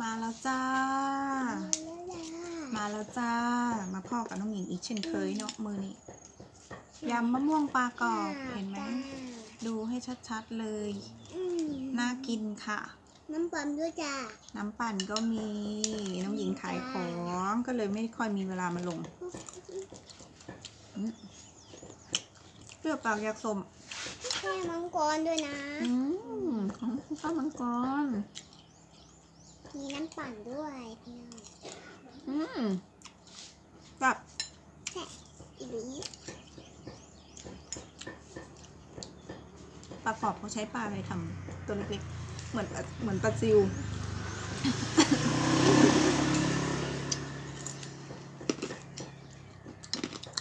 มาแล้วจ้า มาแล้วจ้า มาพ่อกับน้องหญิงอีกเช่นเคยเนาะมือนี้ยำมะม่วงปลากรอบเห็นไหม ดูให้ชัดๆเลย น่ากินค่ะ น้ำปั่นด้วยจ้า น้ำปั่นก็มี น้องหญิงขายของก็เลยไม่ค่อยมีเวลามาลงอืมเปรี้ยวปากอยากสมแค่มังกรด้วยนะ อืมของข้าวมังกร มีน้ำปั่นด้วยพี่น้องอืมกับอีหลีปลากรอบเขาใช้ปลาอะไรทำตัวเล็กๆ เหมือนปลาเหมือนปลาซิว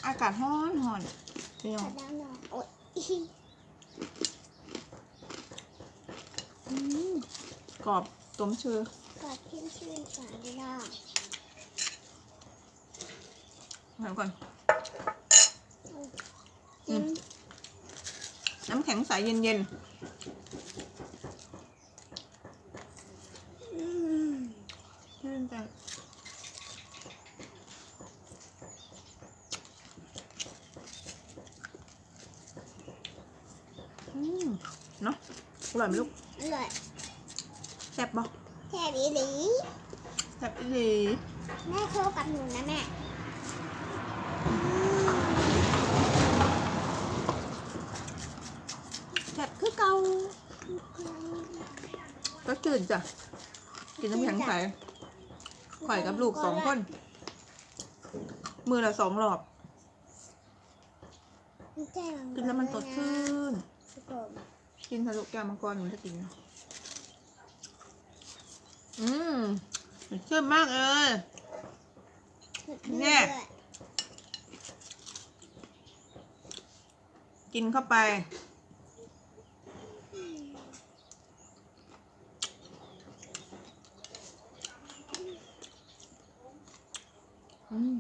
อากาศร้อนหอนนี่กเนาะระด้างหน่อยโอ๊ยอืมกรอบต้มเชือกอด ชื่นชื่นก่อนพี่น้องเดี๋ยวก่อนจิ้มน้ำแข็งใสเย็นอืมๆชื่นใจอืมเนาะอร่อยไหมลูกอร่อยแซ่บบ่ แค่อีหลีแซ่บอีหลีแม่โชว์กับหนูนะแม่แซ่บคือเก่าก็จืดจ้ะ กินน้ำแข็งใสข่อยกับลูกสองคน มือละสองรอบ กินแล้วมันสดชื่น กินทะลุแก้วมังกรหนูจะกิน อืมสดชื่นมากเลยเนี่ยกินเข้าไป อืม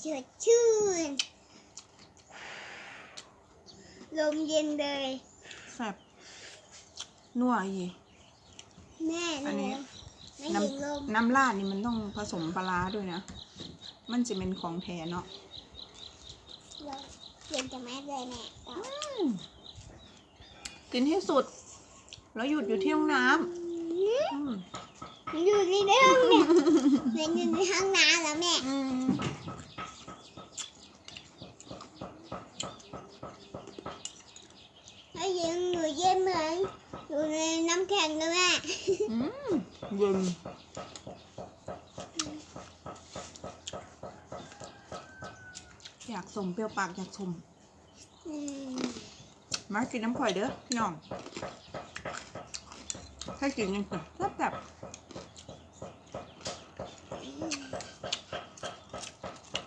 เฉดชื่นลมเย็นเลยแซ่บนัวอีก แม่อันนี้ไม่น้เย็นลมำน้ำราดนี่มันต้องผสมปลาร้าด้วยนะ มันจะเป็นของแท้เนาะลมเย็นจะแม่เลยแม่ต่ออืมกินให้สุด แล้วหยุดอยู่ที่ห้องน้ำอืมมันอยู่ในเรื่องเนี่ยมันอยู่ในห้องน้ำแล้วแม่อืมถ้าเย็นหนูเย็นเหมือน อยู่ในน้ำแข็งเลยแม่อืมเย็นอยากสมเปรี้ยวปากอยากสมอืมมากินน้ำข่อยเด้อพี่น้องให้กินยังไงแซ่บแบบ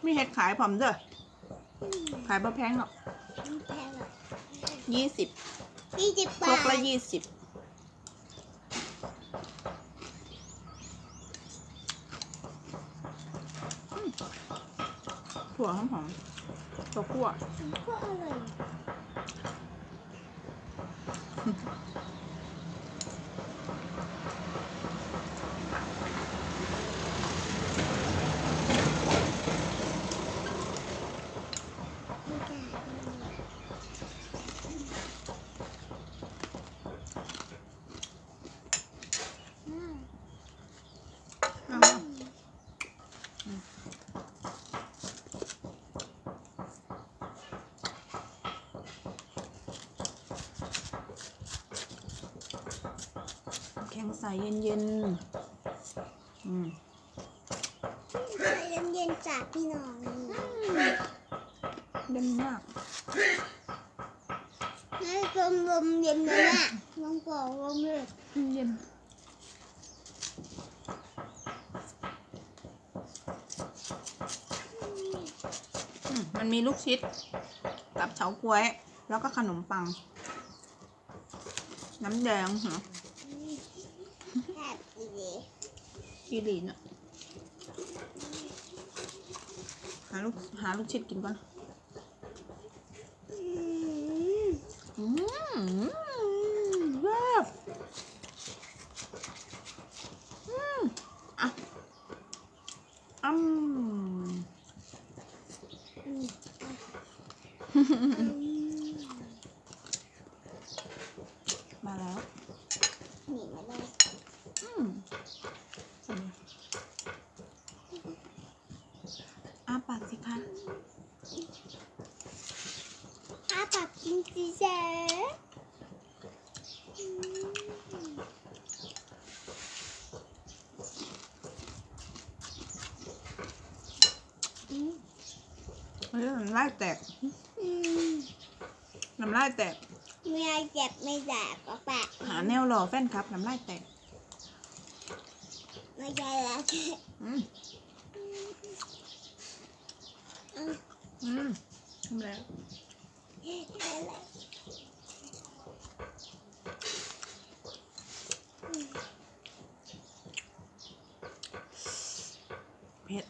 มีเห็ดขายผมเด้อขายบ่แพงหรอกแพงอะยี่สิบ ยี่สิบคบารกทละยี่สิบอืมถั่วหอมหอมๆตัวคั่ว ก็อร่อยอืม เอามา แข็งใสเย็นๆอืมเย็นเย็นๆจากพี่น้องนี่เย็นมากให้ลมลมเย็นเลยแม่ลมปอกลมเลยเย็นอืมมันมีลูกชิดกับเฉาก๊วย แล้วก็ขนมปัง น้ำแดงเหรอแซ่บอีเดี กีรีนอะหาลูกหาลูกชิดกินก่อนอืมอืมแบบ มาแล้ว หนีมาเลย อืมอาปากสิคะ อ้า ปากกินสิเจ๊อืมเฮ้ยน้ำลายแตกอืมน้ำลายแตกเมื่อเจ็บไม่แดกก็แปะหาแนวหล่อแฟนครับน้ำลายแตกไม่ใช่แล้วอืมอืมทำแล้ว เผ็ด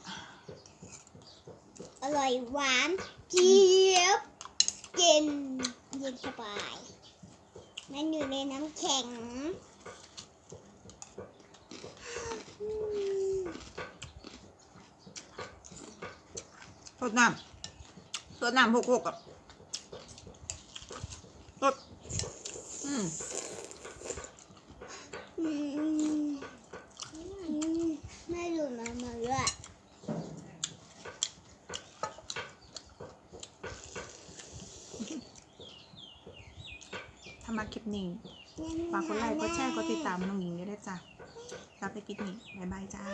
อร่อยหวานเจี๊ยบเย็นเย็นสบาย มันอยู่ในน้ำแข็งอืมสดน้ำสดน้ำหกหกอะสดอืม อืมอืมไม่หลุดมามาด้วย ถ้ามาคลิปนี้ฝากกดไลค์กดแชร์กดติดตามน้องหญิงด้วยนะจ้ะกลับไปคลิปนี้บ๊ายบายจ้า